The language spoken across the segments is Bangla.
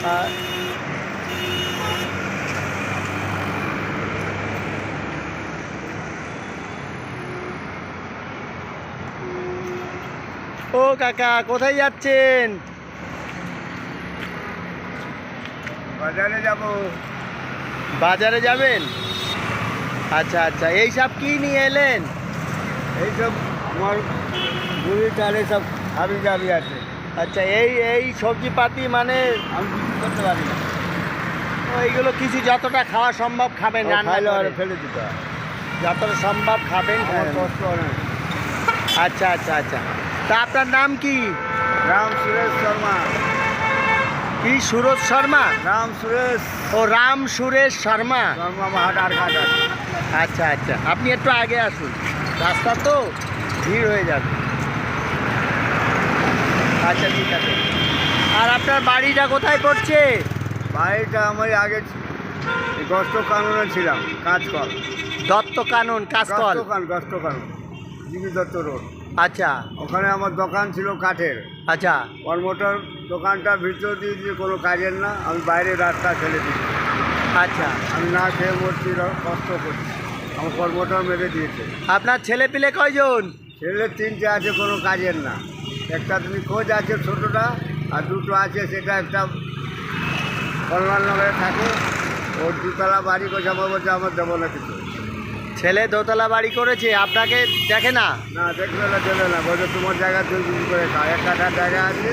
ও কাকা কোথায় যাচ্ছেন? বাজারে যাব। বাজারে যাবেন? আচ্ছা আচ্ছা এই সব কি নিয়ে এলেন? এইসব আমার বুড়ি টালে সব হাবি জাবি আছে। আচ্ছা এই এই সবজিপাতি মানে আমি কিছু করতে পারি না। এইগুলো কিছু যতটা খাওয়া সম্ভব খাবেন রান্না ফেলে দিতে যতটা সম্ভব খাবেন। কষ্ট আচ্ছা আচ্ছা আচ্ছা। তা আপনার নাম কি? রাম সুরেশ শর্মা। কি সুরজ শর্মা? রাম সুরেশ। ও রাম সুরেশ শর্মা। শর্মা ঘাট আচ্ছা আচ্ছা। আপনি একটু আগে আসুন। রাস্তা তো ভিড় হয়ে যাবে। আচ্ছা ঠিক আছে। আর আপনার বাড়িটা কোথায় পড়ছে? বাড়িটা আমি আগে গস্ত কানুনে ছিলাম কাজ কর দত্ত কানুন গস্ত কান গস্ত কানুন জিবি দত্ত রোড। আচ্ছা। ওখানে আমার দোকান ছিল কাঠের। আচ্ছা। কর্মটার দোকানটা ভিতর দিয়ে দিয়ে কোনো কাজের না আমি বাইরে রাস্তা ফেলে দিই আচ্ছা। আমি না খেয়ে মরছি কষ্ট করছি। আমার কর্মটা মেরে দিয়েছে। আপনার ছেলে পিলে কয়জন? ছেলে তিনটে আছে কোনো কাজের না। একটা তুমি খোঁজ আছে ছোটোটা আর দুটো আছে সেটা একটা কল্যাণ নগরে থাকে। ওর দুতলা বাড়ি করছে আমার বলছে আমার দেবো না কিছু। ছেলে দোতলা বাড়ি করেছে আপনাকে দেখে না? না দেখবে না দেবে না। বলছে তোমার জায়গা দুই দিন করে এক কাঠা জায়গা আছে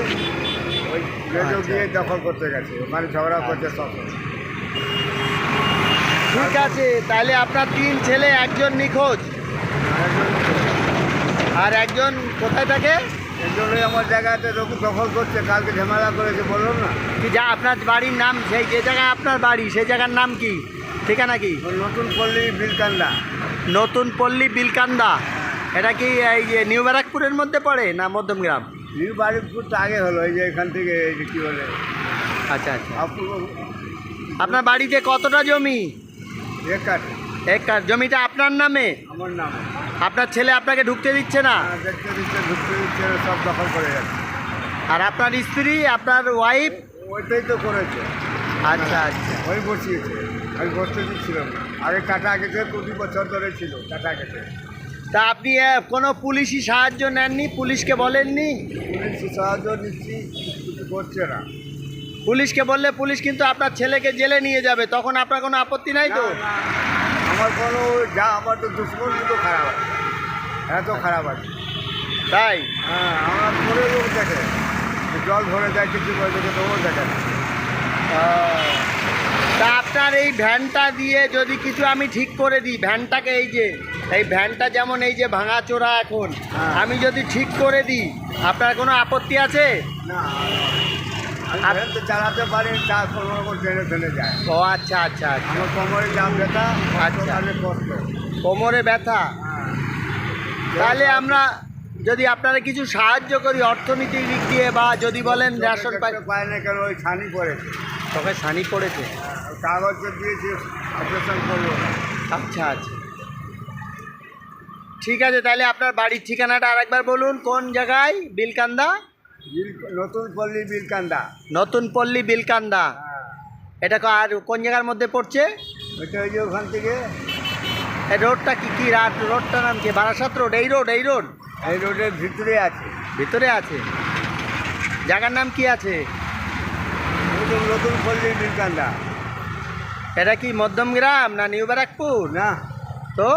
ওই আচ্ছা। দিয়ে দখল করতে গেছে। ওখানে ঝগড়া করছে সব। ঠিক আছে তাহলে আপনার তিন ছেলে একজন নিখোঁজ। আর একজন কোথায় থাকে? এই জন্যই আমার জায়গাতে দখ- দখল করছে কালকে ঝামেলা করেছে বলুন না। কি যা আপনার বাড়ির নাম সেই যে জায়গায় আপনার বাড়ি সেই জায়গার নাম কি? ঠিকানা কি? নতুন পল্লী বিলকান্দা। নতুন পল্লী বিলকান্দা। এটা কি এই যে নিউ ব্যারাকপুরের মধ্যে পড়ে না মধ্যমগ্রাম নিউ বাড়িপুর তো আগে হলো এই যে এখান থেকে এই যে কী বলে? আচ্ছা আচ্ছা। আপনার বাড়িতে কতটা জমি? এক কাঠে কাঠ জমিটা আপনার নামে? আমার নাম। আপনার ছেলে আপনাকে ঢুকতে দিচ্ছে না? হ্যাঁ, দেখতে দিচ্ছে ঢুকতে দিচ্ছে সব দখল করে যাচ্ছে আর আপনার স্ত্রী আপনার ওয়াইফ ওইটাই তো করেছে। আচ্ছা আচ্ছা। ওই বসিয়েছে। আমি বসতে দিচ্ছিলাম। আগে টাটা গেছে কুড়ি বছর ধরে ছিল টাটা গেছে। তা আপনি কোনো পুলিশি সাহায্য নেননি? পুলিশকে বলেননি? পুলিশ সাহায্য নিচ্ছি কিছু করছে না। পুলিশকে বললে পুলিশ কিন্তু আপনার ছেলেকে জেলে নিয়ে যাবে তখন আপনার কোনো আপত্তি নাই তো? আমার কোনো যা আমার তো দুশ্মন তো খারাপ আছে। এত খারাপ আছে। তাই? হ্যাঁ আমরা পরে লোক দেখে। জল ভরে যায় কিছু করে দেখে তবুও দেখে না। তা আপনার এই ভ্যানটা দিয়ে যদি কিছু আমি ঠিক করে দিই ভ্যানটাকে এই যে এই ভ্যানটা যেমন এই যে ভাঙাচোরা এখন হ্যাঁ। আমি যদি ঠিক করে দিই আপনার কোনো আপত্তি আছে? না। ভ্যান তো চালাতে পারি যা কোনো রকম ট্রেনে ট্রেনে যায়। ও আচ্ছা আচ্ছা আচ্ছা। আমার কোমরে যা ব্যথা আচ্ছা। কষ্ট। কোমরে ব্যথা? হ্যাঁ। তাহলে আমরা যদি আপনারা কিছু সাহায্য করি অর্থনীতির দিক দিয়ে বা যদি বলেন রেশন পাই পায় না কেন ওই ছানি পড়েছে। তোকে ছানি পড়েছে? কাগজ দিয়েছে অপারেশন করব আচ্ছা আচ্ছা। ঠিক আছে তাহলে আপনার বাড়ির ঠিকানাটা আরেকবার বলুন। কোন জায়গায়? বিলকান্দা? বিল নতুন পল্লী বিলকান্দা। নতুন পল্লী বিলকান্দা। হ্যাঁ। এটা আর কোন জায়গার মধ্যে পড়ছে? ওইটা ওই যে ওখান থেকে। এই রোডটা কি কি রাত? রোডটার নাম কি? বারাসাত রোড এই রোড এই রোড? এই রোডের ভিতরে আছে। ভিতরে আছে। জায়গার নাম কি আছে? নতুন পল্লী বিলকান্দা। এটা কি মধ্যমগ্রাম না নিউ ব্যারাকপুর? না। তো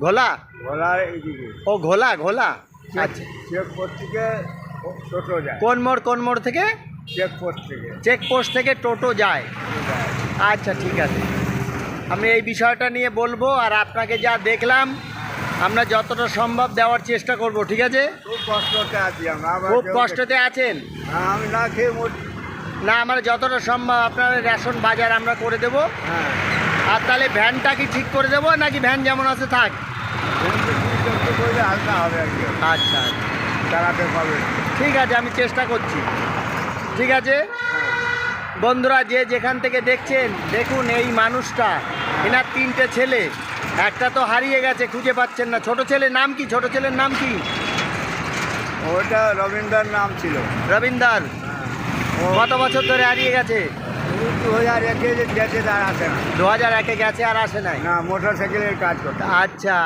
ঘোলা? ঘোলা ও ঘোলা ঘোলা। আচ্ছা। টোটো যায়। কোন মোড় কোন মোড় থেকে? চেকপোস্ট থেকে। চেকপোস্ট থেকে টোটো যায়। আচ্ছা ঠিক আছে। আমি এই বিষয়টা নিয়ে বলব আর আপনাকে যা দেখলাম আমরা যতটা সম্ভব দেওয়ার চেষ্টা করব ঠিক আছে? খুব কষ্টতে আছি আমরা। খুব কষ্টতে আছেন? আমি না খেয়ে না আমার যতটা সম্ভব আপনার রেশন বাজার আমরা করে দেব। হ্যাঁ। আর তাহলে ভ্যানটা কি ঠিক করে দেবো নাকি ভ্যান যেমন আছে থাক? আচ্ছা আচ্ছা। চালাতে পারবে ঠিক আছে আমি চেষ্টা করছি। ঠিক আছে? বন্ধুরা যে যেখান থেকে দেখছেন দেখুন এই মানুষটা। এনার তিনটে ছেলে। একটা তো হারিয়ে গেছে খুঁজে পাচ্ছেন না। ছোট ছেলের নাম কি? ছোট ছেলের নাম কি? ওটা রবীন্দ্রর নাম ছিল। রবীন্দার কত বছর ধরে হারিয়ে গেছে? দু হাজার একে গেছে তার আসে না। দু হাজার একে গেছে আর আসে নাই? না মোটর সাইকেলের কাজ করতে। আচ্ছা।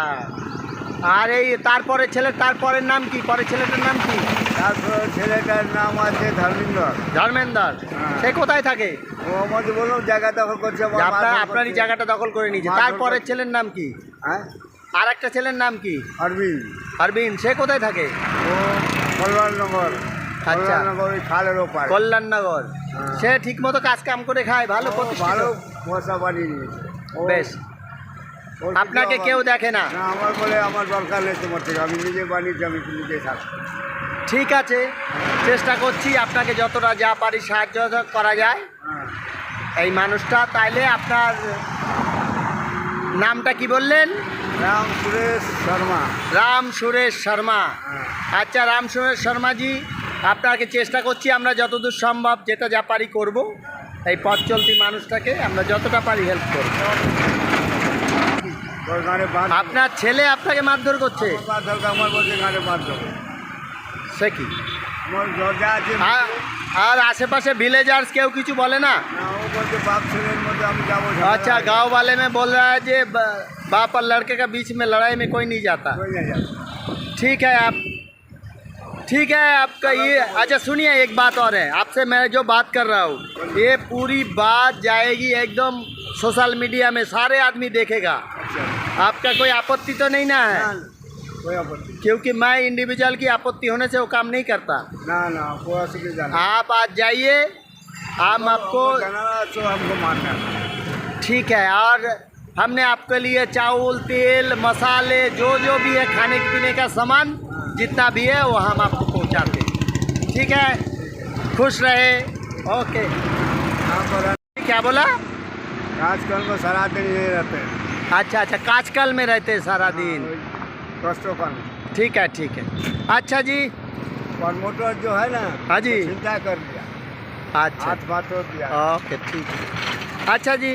আর এই তারপরে ছেলে তারপরের নাম কি? পরের ছেলেটার নাম কি? তারপর ছেলেটার নাম আছে ধর্মেন্দ্র। ধর্মেন্দ্র? হ্যাঁ। সে কোথায় থাকে? ও আমাদের বললাম জায়গা দখল করছে আপনার আপনারই জায়গাটা দখল করে নিয়েছে। তারপরের ছেলের নাম কি? হ্যাঁ? আর একটা ছেলের নাম কি? অরবিন্দ। অরবিন্দ সে কোথায় থাকে? ও কল্যাণনগর। আচ্ছা। খালের ওপার। কল্যাণনগর। হ্যাঁ। সে ঠিক মতো কাজ কাম করে খায় ভালো ভালো মশা বানিয়ে নিয়েছে। বেশ। আপনাকে কেউ দেখে না? না আমার বলে আমার দরকার নেই তোমার থেকে। আমি নিজে বানিয়েছি আমি নিজে থাকব ঠিক আছে চেষ্টা করছি আপনাকে যতটা যা পারি সাহায্য করা যায়। হ্যাঁ। এই মানুষটা তাইলে আপনার নামটা কি বললেন? রাম সুরেশ শর্মা। রাম সুরেশ শর্মা। হ্যাঁ। আচ্ছা রাম সুরেশ শর্মাজি আপনাকে চেষ্টা করছি আমরা যতদূর সম্ভব যেটা যা পারি করব। এই পথ চলতি মানুষটাকে আমরা যতটা পারি হেল্প করব। আপনার ছেলে আপনাকে মারধর করছে আমার বাঁধ দরকার আমার বলছে গানে বাঁধ দেবো সে কি আমার দরজা আছে আর আর আশেপাশে ভিলেজার্স কেউ কিছু বলে না না ও বলছে বাপ ছেলের মধ্যে আমি যাবো अच्छा गांव वाले में बोल रहा है जे ब- बाप और लड़के के बीच में लड़ाई में कोई नहीं जाता कोई नहीं जाता ठीक है आप ठीक है आपका ये अच्छा सुनिए एक बात और है आपसे मैं जो बात कर रहा हूँ ये पूरी बात जाएगी एकदम सोशल मीडिया में सारे आदमी देखेगा अच्छा आपका कोई आपत्ति तो नहीं ना है? कोई आपत्ति। क्योंकि मैं इंडिविजुअल की आपत्ति होने से वो काम नहीं करता। ना ना कोई जाना? आप आज जाइए हम आपको तो हमको मारना है। ठीक है और हमने आपके लिए चावल तेल मसाले जो जो भी है खाने पीने का सामान जितना भी है वो हम आपको पहुंचाते हैं। ठीक है? खुश रहे। ओके। क्या बोला? आजकल में सारा दिन ये रहते हैं। अच्छा अच्छा काचकल में रहते हैं सारा दिन कष्टों ठीक है ठीक है। अच्छा जी। प्रमोटर जो है ना हाँ जी। चिंता कर दिया अच्छा। बात हो गया। ओके ठीक है। अच्छा जी।